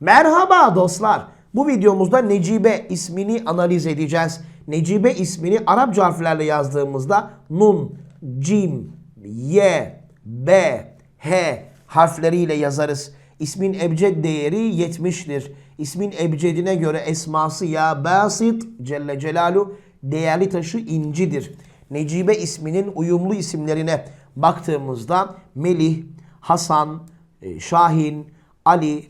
Merhaba dostlar. Bu videomuzda Necibe ismini analiz edeceğiz. Necibe ismini Arapça harflerle yazdığımızda Nun, Cim, Y, B, H harfleriyle yazarız. İsmin ebced değeri 70'tir. İsmin ebcedine göre esması ya basit Celle Celalu değerli taşı incidir. Necibe isminin uyumlu isimlerine baktığımızda Melih, Hasan, e, Şahin, Ali,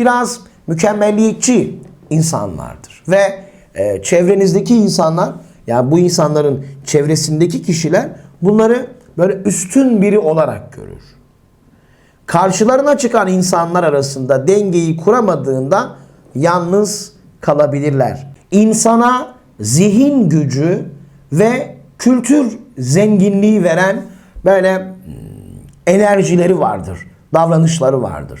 Biraz mükemmelliyetçi insanlardır. Ve e, çevrenizdeki insanlar, yani bu insanların çevresindeki kişiler bunları böyle üstün biri olarak görür. Karşılarına çıkan insanlar arasında dengeyi kuramadığında yalnız kalabilirler. İnsana zihin gücü ve kültür zenginliği veren böyle hmm, enerjileri vardır, davranışları vardır.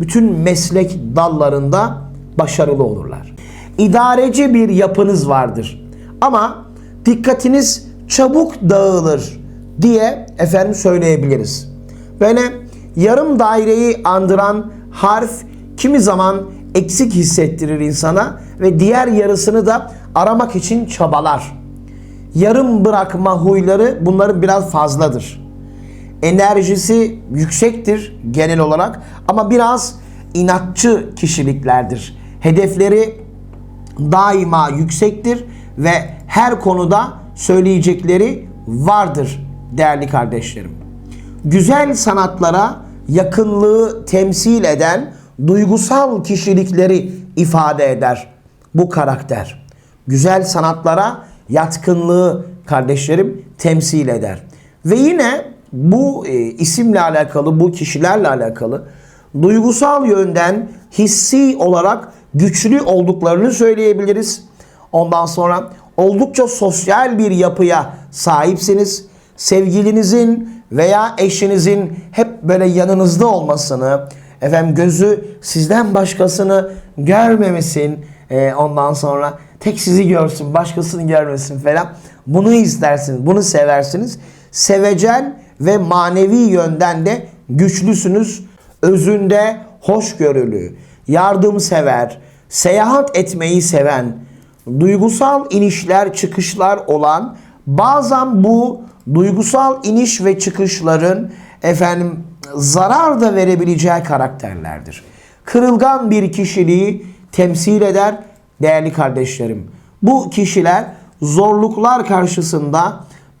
bütün meslek dallarında başarılı olurlar. İdareci bir yapınız vardır. Ama dikkatiniz çabuk dağılır diye efendim söyleyebiliriz. Böyle yarım daireyi andıran harf kimi zaman eksik hissettirir insana ve diğer yarısını da aramak için çabalar. Yarım bırakma huyları bunların biraz fazladır. Enerjisi yüksektir genel olarak ama biraz inatçı kişiliklerdir. Hedefleri daima yüksektir ve her konuda söyleyecekleri vardır değerli kardeşlerim. Güzel sanatlara yakınlığı temsil eden duygusal kişilikleri ifade eder bu karakter. Güzel sanatlara yatkınlığı kardeşlerim temsil eder. Ve yine bu e, isimle alakalı, bu kişilerle alakalı duygusal yönden hissi olarak güçlü olduklarını söyleyebiliriz. Ondan sonra oldukça sosyal bir yapıya sahipsiniz. Sevgilinizin veya eşinizin hep böyle yanınızda olmasını, efendim gözü sizden başkasını görmemesin, e, ondan sonra tek sizi görsün, başkasını görmesin falan. Bunu istersiniz, bunu seversiniz. Sevecen ve manevi yönden de güçlüsünüz. Özünde hoşgörülü, yardımsever, seyahat etmeyi seven, duygusal inişler çıkışlar olan bazen bu duygusal iniş ve çıkışların efendim zarar da verebileceği karakterlerdir. Kırılgan bir kişiliği temsil eder değerli kardeşlerim. Bu kişiler zorluklar karşısında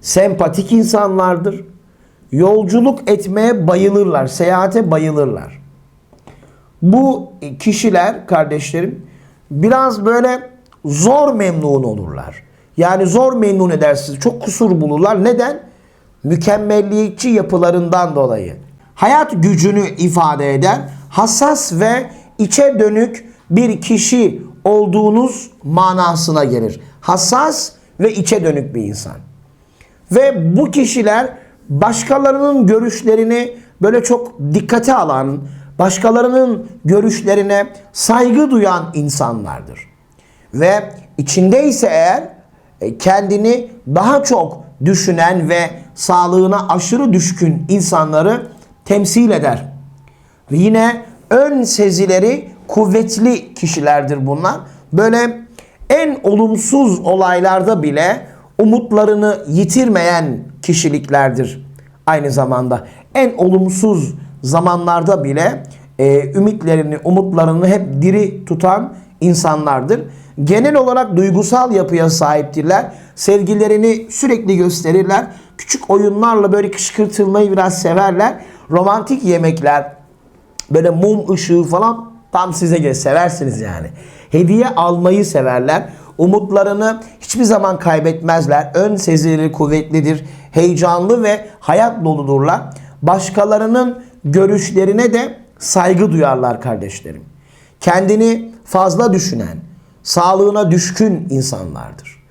Sempatik insanlardır. Yolculuk etmeye bayılırlar. Seyahate bayılırlar. Bu kişiler kardeşlerim biraz böyle zor memnun olurlar. Yani zor memnun edersiniz. Çok kusur bulurlar. Neden? Mükemmelliyetçi yapılarından dolayı. Hayat gücünü ifade eder. Hassas ve içe dönük bir kişi olduğunuz manasına gelir. Hassas ve içe dönük bir insan. Ve bu kişiler başkalarının görüşlerini böyle çok dikkate alan, başkalarının görüşlerine saygı duyan insanlardır. Ve içindeyse eğer e, kendini daha çok düşünen ve sağlığına aşırı düşkün insanları temsil eder. Yine ön sezileri kuvvetli kişilerdir bunlar. Böyle en olumsuz olaylarda bile umutlarını yitirmeyen kişiliklerdir. Aynı zamanda en olumsuz zamanlarda bile e, ümitlerini, umutlarını hep diri tutan insanlardır. Genel olarak duygusal yapıya sahiptirler. Sevgilerini sürekli gösterirler. Küçük oyunlarla böyle kışkırtılmayı biraz severler. Romantik yemekler, böyle mum ışığı falan tam size göre seversiniz yani. Hediye almayı severler. Umutlarını hiçbir zaman kaybetmezler. Ön sezileri kuvvetlidir. Heyecanlı ve hayat doludurlar. Başkalarının görüşlerine de saygı duyarlar kardeşlerim. Kendini fazla düşünen, sağlığına düşkün insanlardır.